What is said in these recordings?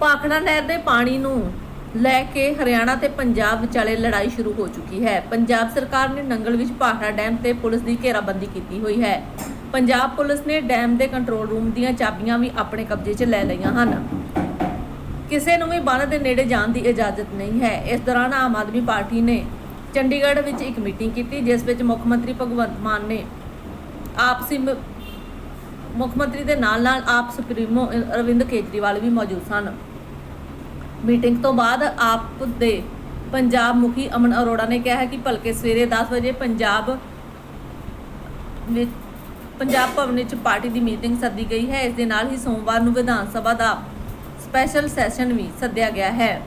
ਭਾਖੜਾ ਨਹਿਰ ਦੇ ਪਾਣੀ ਨੂੰ ਲੈ ਕੇ ਹਰਿਆਣਾ ਤੇ ਪੰਜਾਬ ਵਿਚਾਲੇ ਲੜਾਈ ਸ਼ੁਰੂ ਹੋ ਚੁੱਕੀ ਹੈ। ਪੰਜਾਬ ਸਰਕਾਰ ਨੇ ਨੰਗਲ ਵਿੱਚ ਭਾਖੜਾ ਡੈਮ ਤੇ ਪੁਲਿਸ ਦੀ ਘੇਰਾਬੰਦੀ ਕੀਤੀ ਹੋਈ ਹੈ। ਪੰਜਾਬ ਪੁਲਿਸ ਨੇ ਡੈਮ ਦੇ ਕੰਟਰੋਲ ਰੂਮ ਦੀਆਂ ਚਾਬੀਆਂ ਵੀ ਆਪਣੇ ਕਬਜ਼ੇ 'ਚ ਲੈ ਲਈਆਂ ਹਨ। ਕਿਸੇ ਨੂੰ ਵੀ ਬੰਨ ਦੇ ਨੇੜੇ ਜਾਣ ਦੀ ਇਜਾਜ਼ਤ ਨਹੀਂ ਹੈ। ਇਸ ਦੌਰਾਨ ਆਮ ਆਦਮੀ ਪਾਰਟੀ ਨੇ ਚੰਡੀਗੜ੍ਹ ਵਿੱਚ ਇੱਕ ਮੀਟਿੰਗ ਕੀਤੀ, ਜਿਸ ਵਿੱਚ ਮੁੱਖ ਮੰਤਰੀ ਭਗਵੰਤ ਮਾਨ ਨੇ ਆਪਸੀ ਮੁੱਖ ਮੰਤਰੀ ਦੇ ਨਾਲ ਨਾਲ ਆਪ ਸੁਪਰੀਮੋ ਅਰਵਿੰਦ ਕੇਜਰੀਵਾਲ ਵੀ ਮੌਜੂਦ ਸਨ। ਮੀਟਿੰਗ ਤੋਂ ਬਾਅਦ ਆਪ ਦੇ ਪੰਜਾਬ ਮੁਖੀ ਅਮਨ ਅਰੋੜਾ ਨੇ ਕਿਹਾ ਹੈ ਕਿ ਭਲਕੇ ਸਵੇਰੇ 10 ਵਜੇ ਪੰਜਾਬ ਵਿੱਚ ਪੰਜਾਬ ਭਵਨ ਵਿੱਚ ਪਾਰਟੀ ਦੀ ਮੀਟਿੰਗ ਸੱਦੀ ਗਈ ਹੈ। ਇਸ ਦੇ ਨਾਲ ਹੀ ਸੋਮਵਾਰ ਨੂੰ ਵਿਧਾਨ ਸਭਾ ਦਾ ਸਪੈਸ਼ਲ ਸੈਸ਼ਨ ਵੀ ਸੱਦਿਆ ਗਿਆ ਹੈ।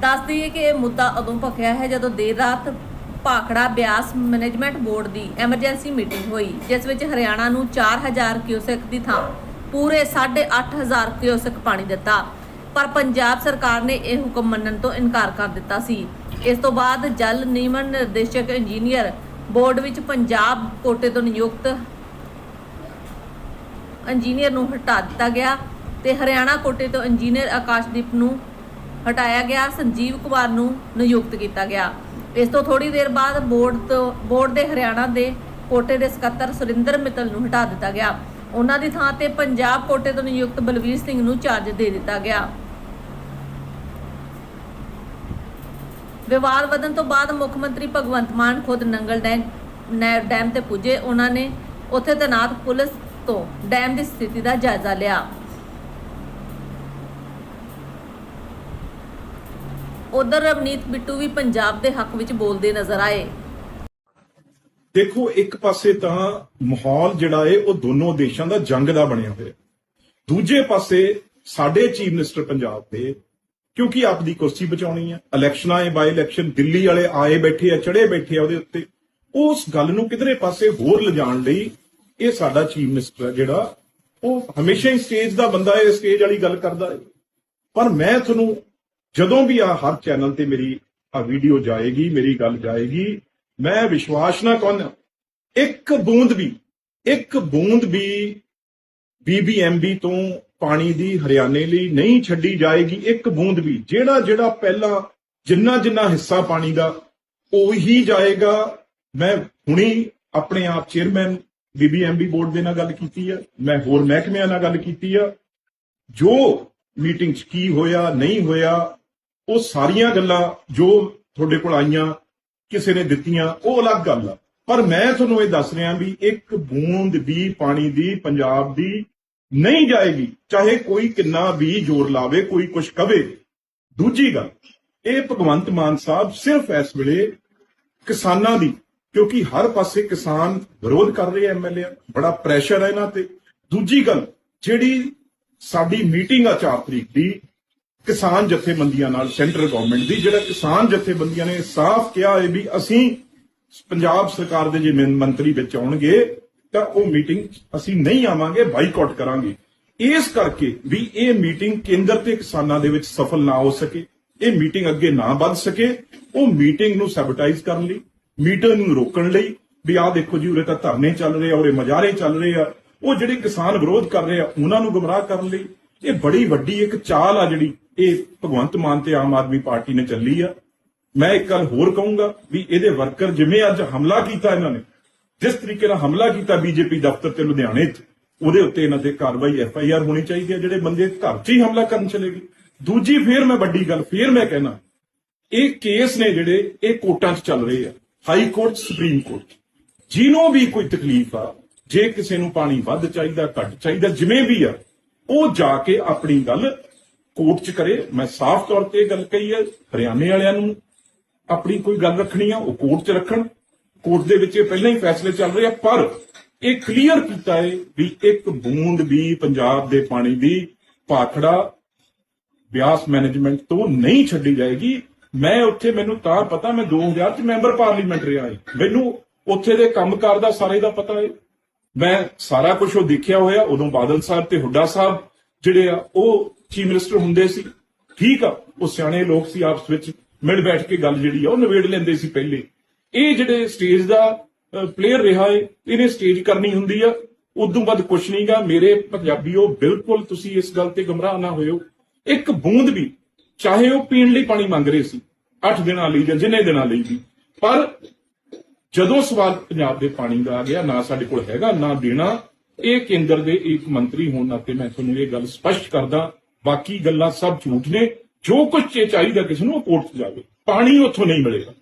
ਦੱਸ ਦਈਏ ਕਿ ਇਹ ਮੁੱਦਾ ਉਦੋਂ ਭਖਿਆ ਹੈ ਜਦੋਂ ਦੇਰ ਰਾਤ ਭਾਖੜਾ ਬਿਆਸ ਮੈਨੇਜਮੈਂਟ ਬੋਰਡ ਦੀ ਐਮਰਜੈਂਸੀ ਮੀਟਿੰਗ ਹੋਈ, ਜਿਸ ਵਿੱਚ ਹਰਿਆਣਾ ਨੂੰ 4000 ਕਿਊਸਕ ਦੀ ਥਾਂ ਪੂਰੇ 8500 ਕਿਊਸਕ ਪਾਣੀ ਦਿੱਤਾ। ਪਰ ਪੰਜਾਬ ਸਰਕਾਰ ਨੇ ਇਹ ਹੁਕਮ ਮੰਨਣ ਤੋਂ ਇਨਕਾਰ ਕਰ ਦਿੱਤਾ ਸੀ। ਇਸ ਤੋਂ ਬਾਅਦ ਜਲ ਨਿਯਮਨ ਨਿਰਦੇਸ਼ਕ ਇੰਜੀਨੀਅਰ ਬੋਰਡ ਵਿੱਚ ਪੰਜਾਬ ਕੋਟੇ ਤੋਂ ਨਿਯੁਕਤ ਇੰਜੀਨੀਅਰ ਨੂੰ ਹਟਾ ਦਿੱਤਾ ਗਿਆ ਤੇ ਹਰਿਆਣਾ ਕੋਟੇ ਤੋਂ ਇੰਜੀਨੀਅਰ ਆਕਾਸ਼ਦੀਪ ਨੂੰ ਹਟਾਇਆ ਗਿਆ। ਸੰਜੀਵ ਕੁਮਾਰ ਨੂੰ ਨਿਯੁਕਤ ਕੀਤਾ ਗਿਆ। ਇਸ ਤੋਂ ਥੋੜੀ ਦੇਰ ਬਾਅਦ ਬੋਰਡ ਤੋਂ, ਬੋਰਡ ਦੇ ਹਰਿਆਣਾ ਦੇ ਕੋਟੇ ਦੇ ਸਕੱਤਰ ਸੁਰਿੰਦਰ ਮਿੱਤਲ ਨੂੰ ਹਟਾ ਦਿੱਤਾ ਗਿਆ। ਉਹਨਾਂ ਦੀ ਥਾਂ ਤੇ ਪੰਜਾਬ ਕੋਟੇ ਤੋਂ ਨਿਯੁਕਤ ਬਲਵੀਰ ਸਿੰਘ ਨੂੰ ਚਾਰਜ ਦੇ ਦਿੱਤਾ ਗਿਆ। ਵਿਵਾਦ ਵਧਣ ਤੋਂ ਬਾਅਦ ਮੁੱਖ ਮੰਤਰੀ ਭਗਵੰਤ ਮਾਨ ਖੁਦ ਨੰਗਲ ਡੈਮ ਡੈਮ ਤੇ ਪੁੱਜੇ। ਉਹਨਾਂ ਨੇ ਉੱਥੇ ਤੈਨਾਤ ਪੁਲਿਸ ਤੋਂ ਡੈਮ ਦੀ ਸਥਿਤੀ ਦਾ ਜਾਇਜ਼ਾ ਲਿਆ। ਉਧਰ ਰਵਨੀਤ ਬਿੱਟੂ ਵੀ ਪੰਜਾਬ ਦੇ ਹੱਕ ਵਿੱਚ ਬੋਲਦੇ ਨਜ਼ਰ ਆਏ। ਦੇਖੋ, ਇੱਕ ਪਾਸੇ ਤਾਂ ਮਾਹੌਲ ਜਿਹੜਾ ਏ, ਉਹ ਦੋਨੋਂ ਦੇਸ਼ਾਂ ਦਾ ਜੰਗ ਦਾ ਬਣਿਆ ਹੋਇਆ। ਦੂਜੇ ਪਾਸੇ ਸਾਡੇ ਚੀਫ ਮਿਨਿਸਟਰ ਪੰਜਾਬ ਦੇ, ਕਿਉਂਕਿ ਆਪਦੀ ਕੁਰਸੀ ਬਚਾਉਣੀ ਹੈ ਇਲੈਕਸ਼ਨਾਂ ਏ ਬਾਈ ਇਲੈਕਸ਼ਨ, ਦਿੱਲੀ ਵਾਲੇ ਆਏ ਬੈਠੇ ਆ ਚੜੇ ਬੈਠੇ ਆ ਉਹਦੇ ਉੱਤੇ। ਉਸ ਗੱਲ ਨੂੰ ਕਿਧਰੇ ਪਾਸੇ ਹੋਰ ਲਿਜਾਣ ਲਈ ਇਹ ਸਾਡਾ ਚੀਫ ਮਿਨਿਸਟਰ ਜਿਹੜਾ, ਉਹ ਹਮੇਸ਼ਾ ਹੀ ਸਟੇਜ ਦਾ ਬੰਦਾ ਹੈ ਸਟੇਜ ਵਾਲੀ ਗੱਲ ਕਰਦਾ ਹੈ ਪਰ ਮੈਂ ਤੁਹਾਨੂੰ ਜਦੋਂ ਵੀ ਆ ਹਰ ਚੈਨਲ ਤੇ ਮੇਰੀ ਆ ਵੀਡੀਓ ਜਾਏਗੀ, ਮੇਰੀ ਗੱਲ ਜਾਏਗੀ, ਮੈਂ ਵਿਸ਼ਵਾਸ ਨਾ ਕਰਨ। ਇੱਕ ਬੂੰਦ ਵੀ, ਇੱਕ ਬੂੰਦ ਵੀ ਬੀਬੀਐਮਬੀ ਤੋਂ ਪਾਣੀ ਦੀ ਹਰਿਆਣੇ ਲਈ ਨਹੀਂ ਛੱਡੀ ਜਾਏਗੀ। ਇੱਕ ਬੂੰਦ ਵੀ, ਜਿਹੜਾ ਜਿਹੜਾ ਪਹਿਲਾਂ ਜਿੰਨਾ ਜਿੰਨਾ ਹਿੱਸਾ ਪਾਣੀ ਦਾ, ਉਹੀ ਜਾਏਗਾ। ਮੈਂ ਹੁਣੀ ਆਪਣੇ ਆਪ ਚੇਅਰਮੈਨ ਬੀਬੀਐਮਬੀ ਬੋਰਡ ਦੇ ਨਾਲ ਗੱਲ ਕੀਤੀ ਆ, ਮੈਂ ਹੋਰ ਮਹਿਕਮਿਆਂ ਨਾਲ ਗੱਲ ਕੀਤੀ ਆ। ਜੋ ਮੀਟਿੰਗ 'ਚ ਕੀ ਹੋਇਆ, ਨਹੀਂ ਹੋਇਆ ਉਹ ਸਾਰੀਆਂ ਗੱਲਾਂ ਜੋ ਤੁਹਾਡੇ ਕੋਲ ਆਈਆਂ, ਕਿਸੇ ਨੇ ਦਿੱਤੀਆਂ, ਉਹ ਅਲੱਗ ਗੱਲ ਆ। ਪਰ ਮੈਂ ਤੁਹਾਨੂੰ ਇਹ ਦੱਸ ਰਿਹਾ ਵੀ ਇੱਕ ਬੂੰਦ ਵੀ ਪਾਣੀ ਦੀ, ਪੰਜਾਬ ਦੀ ਨਹੀਂ ਜਾਏਗੀ, ਚਾਹੇ ਕੋਈ ਕਿੰਨਾ ਵੀ ਜ਼ੋਰ ਲਾਵੇ, ਕੋਈ ਕੁਝ ਕਵੇ। ਦੂਜੀ ਗੱਲ, ਇਹ ਭਗਵੰਤ ਮਾਨ ਸਾਹਿਬ ਸਿਰਫ ਇਸ ਵੇਲੇ ਕਿਸਾਨਾਂ ਦੀ, ਕਿਉਂਕਿ ਹਰ ਪਾਸੇ ਕਿਸਾਨ ਵਿਰੋਧ ਕਰ ਰਹੇ ਐਮਐਲਏ ਬੜਾ ਪ੍ਰੈਸ਼ਰ ਹੈ ਇਹਨਾਂ ਤੇ। ਦੂਜੀ ਗੱਲ, ਜਿਹੜੀ ਸਾਡੀ ਮੀਟਿੰਗ ਆ 4 ਤਰੀਕ ਦੀ ਕਿਸਾਨ ਜਥੇਬੰਦੀਆਂ ਨਾਲ ਸੈਂਟਰ ਗਵਰਨਮੈਂਟ ਦੀ, ਜਿਹੜਾ ਕਿਸਾਨ ਜਥੇਬੰਦੀਆਂ ਨੇ ਸਾਫ਼ ਕਿਹਾ ਹੈ ਵੀ ਅਸੀਂ ਪੰਜਾਬ ਸਰਕਾਰ ਦੇ ਜੇ ਮੰਤਰੀ ਵਿੱਚ ਆਉਣਗੇ, ਤਾਂ ਉਹ ਮੀਟਿੰਗ ਅਸੀਂ ਨਹੀਂ ਆਵਾਂਗੇ ਬਾਈਕਾਟ ਕਰਾਂਗੇ। ਇਸ ਕਰਕੇ ਵੀ ਇਹ ਮੀਟਿੰਗ ਕੇਂਦਰ ਤੇ ਕਿਸਾਨਾਂ ਦੇ ਵਿੱਚ ਸਫਲ ਨਾ ਹੋ ਸਕੇ, ਇਹ ਮੀਟਿੰਗ ਅੱਗੇ ਨਾ ਵੱਧ ਸਕੇ, ਉਹ ਮੀਟਿੰਗ ਨੂੰ ਸੈਬੋਟਾਈਜ਼ ਕਰਨ ਲਈ ਮੀਟਿੰਗ ਨੂੰ ਰੋਕਣ ਲਈ, ਵੀ ਆਹ ਦੇਖੋ ਜੀ, ਉਰੇ ਤਾਂ ਧਰਨੇ ਚੱਲ ਰਹੇ ਆ, ਉਰੇ ਮਜਾਰੇ ਚੱਲ ਰਹੇ ਆ, ਉਹ ਜਿਹੜੇ ਕਿਸਾਨ ਵਿਰੋਧ ਕਰ ਰਹੇ ਆ, ਉਹਨਾਂ ਨੂੰ ਗੁੰਮਰਾਹ ਕਰਨ ਲਈ, ਇਹ ਬੜੀ ਵੱਡੀ ਇੱਕ ਚਾਲ ਆ ਜਿਹੜੀ ਇਹ ਭਗਵੰਤ ਮਾਨ ਤੇ ਆਮ ਆਦਮੀ ਪਾਰਟੀ ਨੇ ਚੱਲੀ ਆ। ਮੈਂ ਇੱਕ ਗੱਲ ਹੋਰ ਕਹੂੰਗਾ ਵੀ ਇਹਦੇ ਵਰਕਰ ਜਿਵੇਂ ਅੱਜ ਹਮਲਾ ਕੀਤਾ ਇਹਨਾਂ ਨੇ, ਜਿਸ ਤਰੀਕੇ ਨਾਲ ਹਮਲਾ ਕੀਤਾ ਬੀਜੇਪੀ ਦਫ਼ਤਰ ਤੇ ਲੁਧਿਆਣੇ 'ਚ, ਉਹਦੇ ਉੱਤੇ ਇਹਨਾਂ ਤੇ ਕਾਰਵਾਈ ਐਫ ਆਈ ਆਰ ਹੋਣੀ ਚਾਹੀਦੀ ਹੈ, ਜਿਹੜੇ ਬੰਦੇ ਘਰ 'ਚ ਹੀ ਹਮਲਾ ਕਰਨ ਚਲੇ ਗਏ। ਦੂਜੀ ਫੇਰ ਮੈਂ ਵੱਡੀ ਗੱਲ ਫੇਰ ਮੈਂ ਕਹਿਣਾ, ਇਹ ਕੇਸ ਨੇ ਜਿਹੜੇ ਇਹ ਕੋਰਟਾਂ 'ਚ ਚੱਲ ਰਹੇ ਆ, ਹਾਈ ਕੋਰਟ, ਸੁਪਰੀਮ ਕੋਰਟ ਜਿਹਨੂੰ ਵੀ ਕੋਈ ਤਕਲੀਫ ਆ, ਜੇ ਕਿਸੇ ਨੂੰ ਪਾਣੀ ਵੱਧ ਚਾਹੀਦਾ, ਘੱਟ ਚਾਹੀਦਾ, ਜਿਵੇਂ ਵੀ ਆ, ਉਹ ਜਾ ਕੇ ਆਪਣੀ ਗੱਲ ਕੋਰਟ 'ਚ ਕਰੇ, ਮੈਂ ਸਾਫ਼ ਤੌਰ ਤੇ ਇਹ ਗੱਲ ਕਹੀ ਹੈ, ਹਰਿਆਣੇ ਵਾਲਿਆਂ ਨੂੰ ਆਪਣੀ ਕੋਈ ਗੱਲ ਰੱਖਣੀ ਆ, ਉਹ ਕੋਰਟ 'ਚ ਰੱਖਣ। ਕੋਰਟ ਦੇ ਵਿੱਚ ਇਹ ਪਹਿਲਾਂ ਹੀ ਫੈਸਲੇ ਚੱਲ ਰਹੇ ਆ, ਪਰ ਇਹ ਕਲੀਅਰ ਕੀਤਾ ਹੈ ਵੀ ਇੱਕ ਬੂੰਦ ਵੀ ਪੰਜਾਬ ਦੇ ਪਾਣੀ ਦੀ ਭਾਖੜਾ ਬਿਆਸ ਮੈਨੇਜਮੈਂਟ ਤੋਂ ਨਹੀਂ ਛੱਡੀ ਜਾਏਗੀ। ਮੈਂ ਉੱਥੇ, ਮੈਨੂੰ ਤਾਂ ਪਤਾ, ਮੈਂ 2000 ਚ ਮੈਂਬਰ ਪਾਰਲੀਮੈਂਟ ਰਿਹਾ ਹਾਂ। ਮੈਨੂੰ ਉੱਥੇ ਦੇ ਕੰਮਕਾਰ ਦਾ ਸਾਰੇ ਦਾ ਪਤਾ ਹੈ। ਮੈਂ ਸਾਰਾ ਕੁਝ ਉਹ ਦੇਖਿਆ ਹੋਇਆ, ਉਦੋਂ ਬਾਦਲ ਸਾਹਿਬ ਤੇ ਹੁੱਡਾ ਸਾਹਿਬ ਜਿਹੜੇ ਆ, ਉਹ ਚੀਫ ਮਿਨਿਸਟਰ ਹੁੰਦੇ ਸੀ। ਠੀਕ ਆ, ਉਹ ਸਿਆਣੇ ਲੋਕ ਸੀ ਆਪਸ ਵਿੱਚ, ਮਿਲ ਬੈਠ ਕੇ ਗੱਲ ਜਿਹੜੀ ਆ, ਉਹ ਨਿਬੇੜ ਲੈਂਦੇ ਸੀ ਪਹਿਲੇ। ਇਹ ਜਿਹੜੇ ਸਟੇਜ ਦਾ ਪਲੇਅਰ ਰਿਹਾ ਏ, ਇਹਨੇ ਸਟੇਜ ਕਰਨੀ ਹੁੰਦੀ ਆ। ਉਦੋਂ ਬਾਅਦ ਕੁਛ ਨਹੀਂਗਾ ਮੇਰੇ ਪੰਜਾਬੀਓ, ਬਿਲਕੁਲ ਤੁਸੀਂ ਇਸ ਗੱਲ ਤੇ ਗਮਰਾਹ ਨਾ ਹੋਇਓ। ਇੱਕ ਬੂੰਦ ਵੀ, ਚਾਹੇ ਉਹ ਪੀਣ ਲਈ ਪਾਣੀ ਮੰਗ ਰਹੇ ਸੀ 8 ਦਿਨਾਂ ਲਈ ਜਾਂ ਜਿੰਨੇ ਦਿਨਾਂ ਲਈ ਵੀ। ਪਰ ਜਦੋਂ ਸਵਾਲ ਪੰਜਾਬ ਦੇ ਪਾਣੀ ਦਾ ਆ ਗਿਆ, ਨਾ ਸਾਡੇ ਕੋਲ ਹੈਗਾ, ਨਾ ਦੇਣਾ, ਇਹ ਕੇਂਦਰ ਦੇ ਇੱਕ ਮੰਤਰੀ ਹੋਣ ਨਾਤੇ ਮੈਂ ਤੁਹਾਨੂੰ ਇਹ ਗੱਲ ਸਪਸ਼ਟ ਕਰਦਾ ਬਾਕੀ ਗੱਲਾਂ ਸਭ ਝੂਠ ਨੇ। ਜੋ ਕੁਝ ਚਾਹੀਦਾ ਕਿਸੇ ਨੂੰ ਉਹ ਕੋਰਟ 'ਚ ਜਾਵੇ। ਪਾਣੀ ਉੱਥੋਂ ਨਹੀਂ ਮਿਲੇਗਾ।